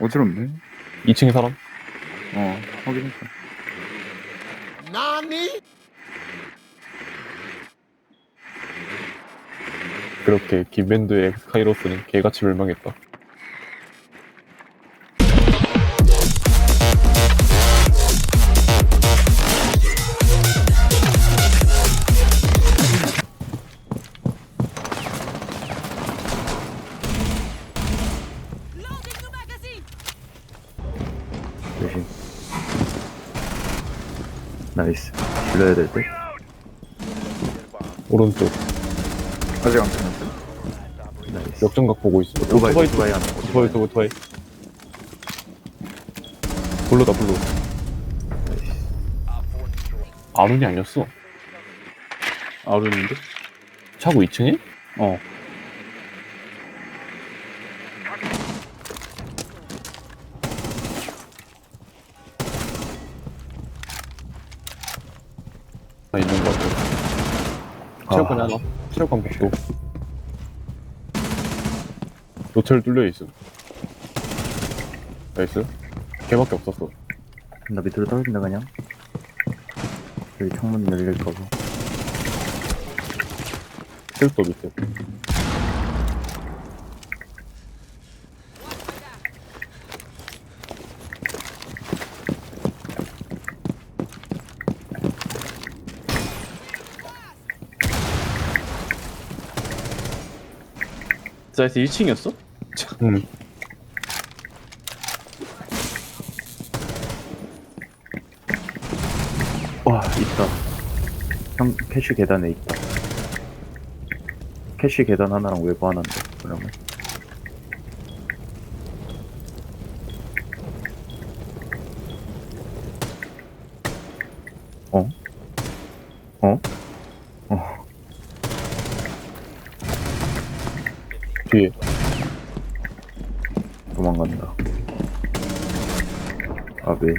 어지럽네. 2층에 사람? 어, 확인했어. 그렇게 김밴드의 카이로스는 개같이 멸망했다. 불러야 될 때? 오른쪽 아직 안 끝났어? 나이스. 역정각 보고 있어. 오토바이, 오토바이, 오토바이 하나. 오토바이, 오토바이, 오토바이. 블루다, 블루. 아룬이 아니었어. 아른인데? 차고 2층에? 어. 아, 있는 것 같아. 체육관에 아. 하나. 체육관 복도. 노텔 뚫려 있음. 나이스. 걔밖에 없었어. 나 밑으로 떨어진다, 그냥. 여기 창문 열릴까봐. 체육도 밑에. 사이트 1층이었어? 응. 와, 있다. 형, 캐시 계단에 있다. 캐시 계단 하나랑 외부 하나인데, 그러면. 어? 어? 어, 도망간다. 아, 왜?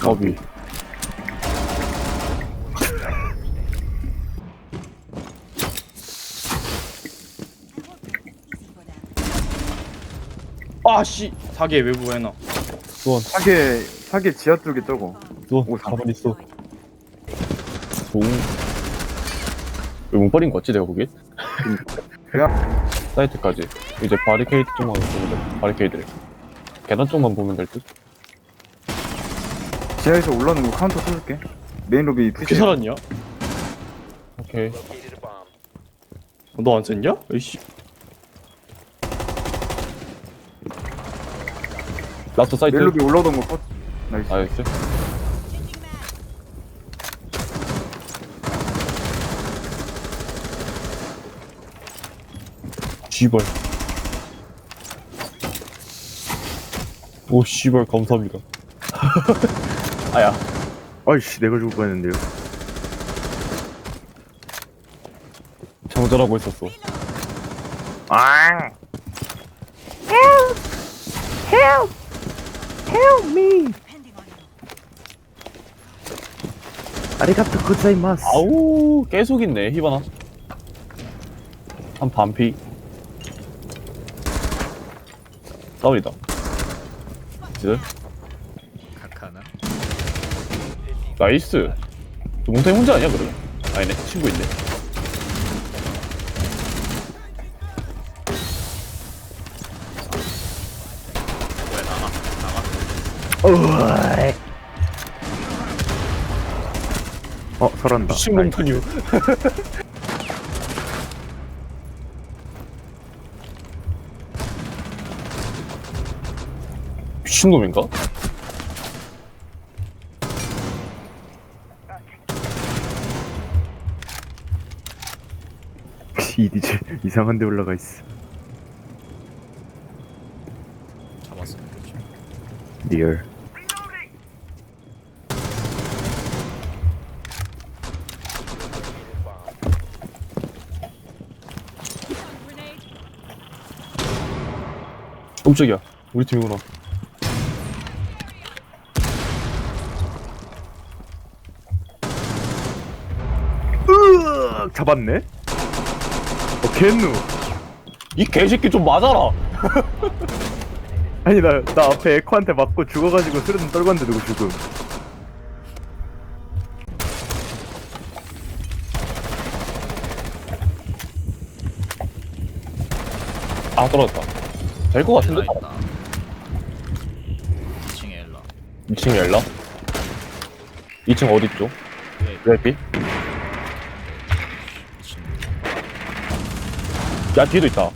겁이. 아씨! 사계 외부 해놔. 수원, 사계, 사계 지하 쪽에 저거. 수원. 오, 가만히 있어. 오. 왜 문버린 거 같지, 내가 보기엔? 그냥, 사이트까지. 이제 바리케이트 쪽만 보면 돼. 바리케이드를. 계단 쪽만 보면 될 듯? 지하에서 올라오는 거 카운터 쏠게. 메인 로비 푸시. 살았냐? 오케이. 너안 썼냐? 에이씨. 라스트 사이트. 메인 로비 올라오던 거 컷. 나이스. 나이스. 씨발. 오, 씨발, 감사합니다. 아야. 아이씨, 내가 죽을 뻔했는데요. 장전하고 있었어. 아! Depending on you. 아리가토 고자이마스. 아우, 계속 있네, 히바나. 한 반피. 다운이다. 지들? 나이스. 몽타이 혼자 아니야, 그러면? 아니네, 친구 있네. 어, 설한다. 미친 몽타뉴. 미친놈인가? 이디제 이상한 데 올라가 있어. 잡았으면. 리얼. 깜짝이야. 우리 팀이구나. 잡았네? 어 겠누 이 개새끼 좀 맞아라 아니 나, 나 앞에 에코한테 맞고 죽어가지고 스르든 떨궜는데 누구 죽음 아 떨어졌다 될 것 같은데? 엘라 있다 2층에 엘라 2층 열라 2층 어딨죠? 왜 랩이? 야 뒤에도 있다.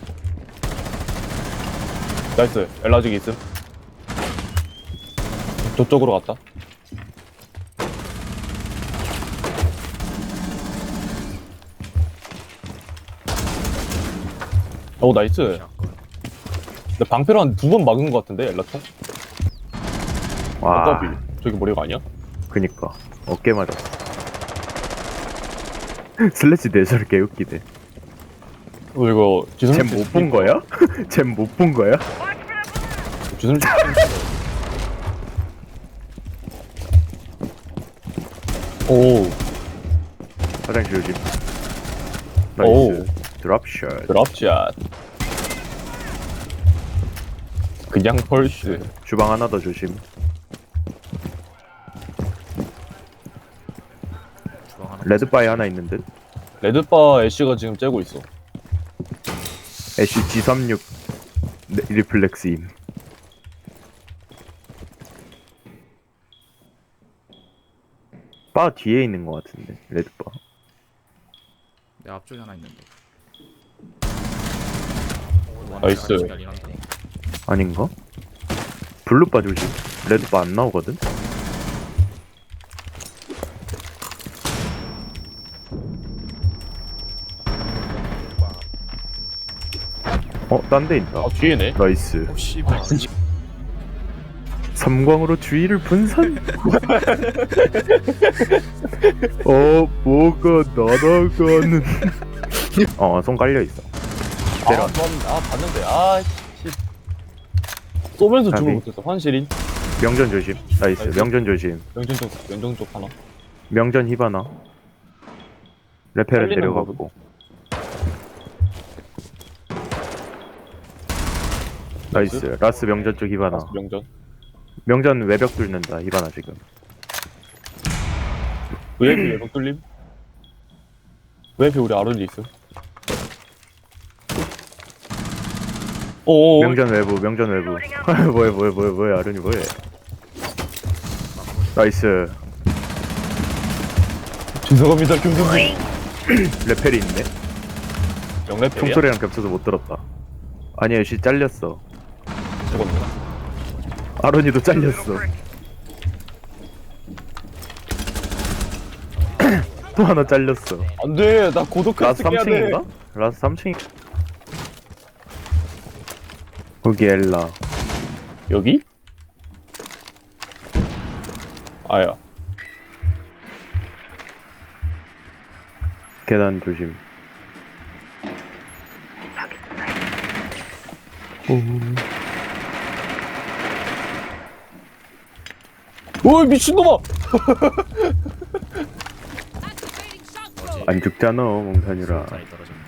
나이스. 엘라직이 있음. 저쪽으로 갔다. 오 나이스. 나 방패로 한 두 번 막은 것 같은데 엘라총? 와. 아까비 저기 머리가 아니야? 그니까. 어깨 맞았어. 슬래시 내절 개웃기네 어 이거 지성 쟨못 본 거야? 쟨 못 본 거야? 지성 오. 화장실 조심 오. 나이스. 드랍샷. 드랍샷. 그냥 펄스. 주방 하나 더 조심. 주방 하나 레드바이 하나 있는 듯. 레드바 애쉬가 지금 째고 있어 애쉬 G36 네, 리플렉스임 바 뒤에 있는 것 같은데 레드 바 내 앞쪽에 하나 있는데 나이스. 아닌가? 블루 바 조심 레드 바 안 나오거든? 어? 딴 데 있다. 아 뒤에네. 나이스. 오 씨발 삼광으로 주위를 분산? 어 뭐가 날아가는 어 손 깔려 있어. 아, 내려와. 전, 아 봤는데. 아 씨. 쏘면서 죽을. 못했어. 환실인? 명전 조심. 나이스. 나이스. 명전 조심. 명전 쪽 명정 쪽 하나. 명전 히바나. 레페를 살리는 내려가고 나이스. 라스 명전 쪽 히바나. 명전. 명전 외벽 뚫는다 히바나 지금. VIP 외벽 뚫림? VIP 우리 아론이 있음? 오 명전 외부 명전 외부. 뭐야 뭐야 뭐야 뭐야 아른이 뭐야 나이스. 죄송합니다 경준님 레펠이 있네? 총소리랑 겹쳐서 못 들었다. 아니야 씨 잘렸어 죽었네. 아론이도 잘렸어. 또 하나 잘렸어. 안 돼 나 고독 라스 퀘스트 해야 돼 3층인가? 라스 3층 거기 엘라. 여기? 아야. 계단 조심. 오 미친놈아! shock probe. 안 죽잖아 몽탄이라. 사이 떨어졌네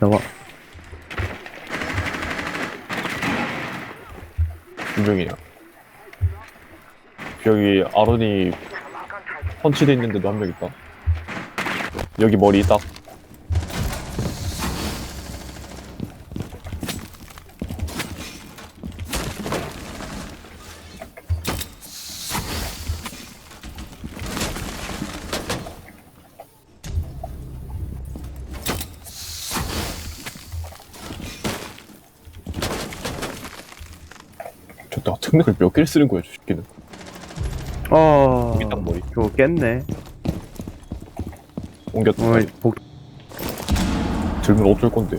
나와. 두 명이야 여기 아론이 펀치돼 있는데도 한 명 있다. 여기 머리 딱저 나 특력을 몇 개를 쓰는 거야 저 새끼는. 어 여기 딱 머리. 저거 깼네. 옮겼다. 어이 복 들면 어쩔 건데.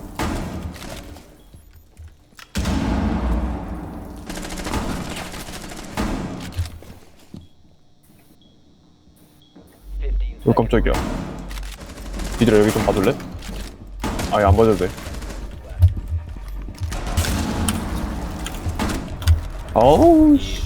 어 깜짝이야. 니들아 여기 좀 봐줄래? 아예 안 봐줘도 돼 아우 씨